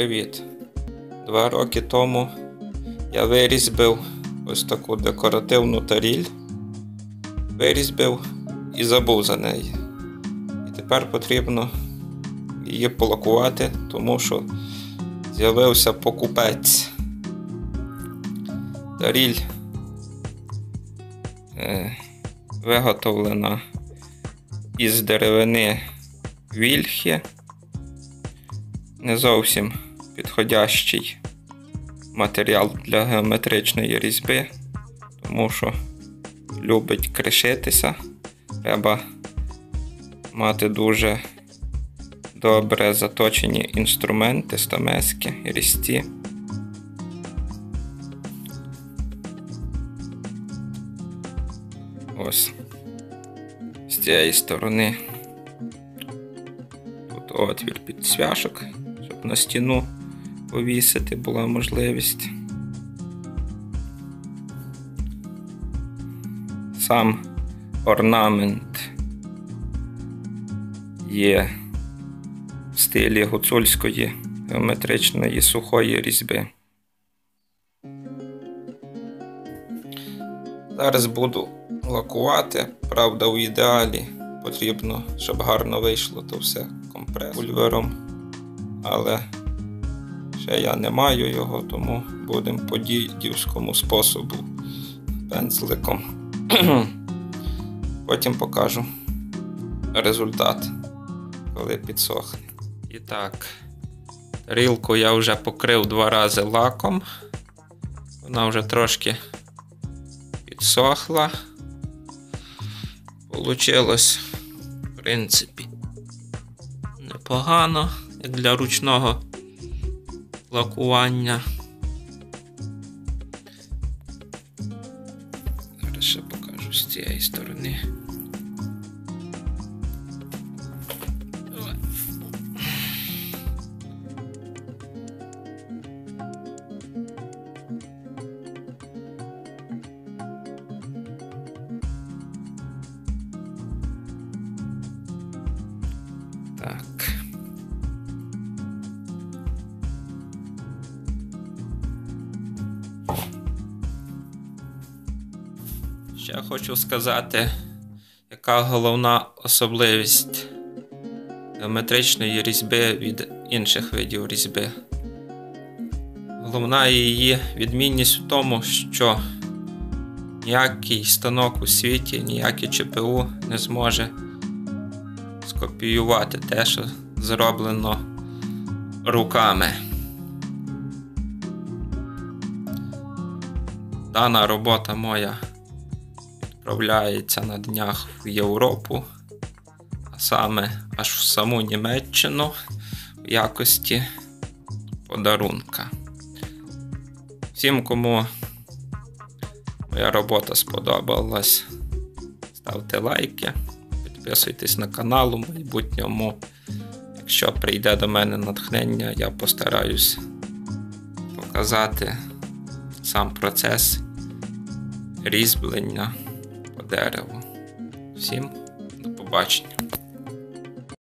Привіт! Два роки тому я вирізбив ось таку декоративну таріль. Вирізбив і забув за неї. І тепер потрібно її полакувати, тому що з'явився покупець. Таріль е, виготовлена із деревини вільхи не зовсім підходящий матеріал для геометричної різьби, тому що любить кришитися. Треба мати дуже добре заточені інструменти, стамески, різці. Ось з цієї сторони тут отвір під цвяшок, щоб на стіну повісити була можливість. Сам орнамент є в стилі гуцульської геометричної сухої різьби. Зараз буду лакувати, правда, в ідеалі потрібно, щоб гарно вийшло то все компрес компресульвером. Але ще я не маю його, тому будемо по дідівському способу пензликом. Потім покажу результат, коли підсохне. І так, тарілку я вже покрив два рази лаком. Вона вже трошки підсохла. Получилось, в принципі, непогано, як для ручного лакування. Зараз ще покажу з цієї сторони. Так. Ще хочу сказати, яка головна особливість геометричної різьби від інших видів різьби. Головна її відмінність в тому, що ніякий станок у світі, ніякий ЧПУ не зможе скопіювати те, що зроблено руками. Дана робота моя відправляється на днях в Європу, а саме аж в саму Німеччину в якості подарунка. Всім, кому моя робота сподобалась, ставте лайки, підписуйтесь на канал у майбутньому. Якщо прийде до мене натхнення, я постараюсь показати сам процес різьблення по дереву. Всім до побачення!